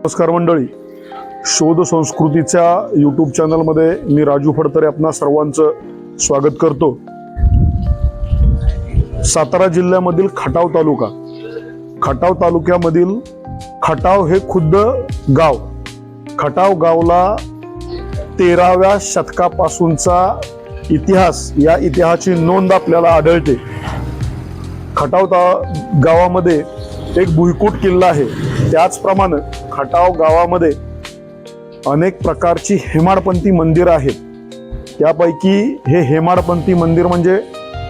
नमस्कार मंडळी. शोध संस्कृतीच्या यूट्यूब चॅनलमध्ये मी राजू फडतरे आपणा सर्वांचं स्वागत करतो. सातारा जिल्ह्यामधील खटाव तालुका. खटाव तालुक्यामधील खटाव हे खुद्द गाव. खटाव गावला तेराव्या शतकापासूनचा इतिहास या इतिहासाची नोंद आपल्याला आढळते. खटाव ता गावामध्ये एक भुईकोट किल्ला आहे. त्याचप्रमाणे खटाव गावामध्ये अनेक प्रकारची हेमाडपंथी मंदिरं आहेत. त्यापैकी हे हेमाडपंथी मंदिर म्हणजे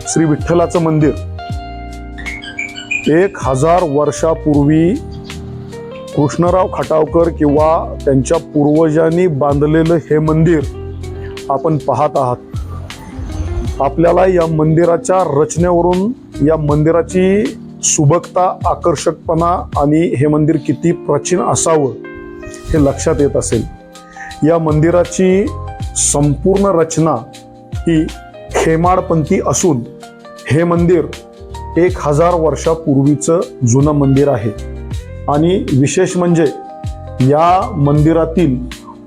श्री विठ्ठलाचं मंदिर. एक हजार वर्षापूर्वी कृष्णराव खटावकर किंवा त्यांच्या पूर्वजांनी बांधलेलं हे मंदिर आपण पाहत आहात. आपल्याला या मंदिराच्या रचनेवरून या मंदिराची सुबकता आकर्षकपणा आणि हे मंदिर किती प्राचीन असावं हे लक्षात येत असेल. या मंदिराची संपूर्ण रचना ही खेमाडपंथी असून हे मंदिर एक हजार वर्षापूर्वीचं जुनं मंदिर आहे. आणि विशेष म्हणजे या मंदिरातील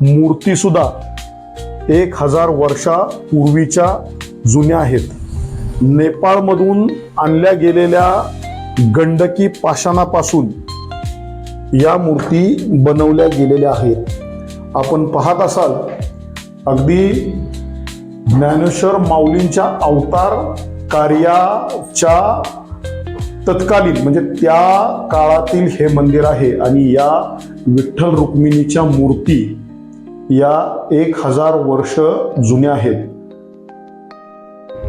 मूर्तीसुद्धा एक हजार वर्षापूर्वीच्या जुन्या आहेत. नेपाळमधून आणल्या गेलेल्या गंडकी पाषाणापासून या मूर्ती बनवल्या गेलेल्या आहेत. आपण पाहत असाल अगदी ज्ञानेश्वर माऊलींच्या अवतार कार्याच्या तत्कालीन म्हणजे त्या काळातील हे मंदिर आहे आणि या विठ्ठल रुक्मिणीच्या मूर्ती या एक हजार वर्ष जुन्या आहेत.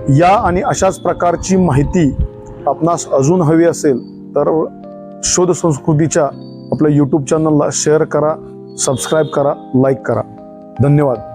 या आणि अशाच प्रकारची माहिती आपणास अजून हवी असेल तर शोध संस्कृतीच्या आपल्या यूट्यूब चॅनलला शेअर करा सबस्क्राईब करा लाईक करा. धन्यवाद.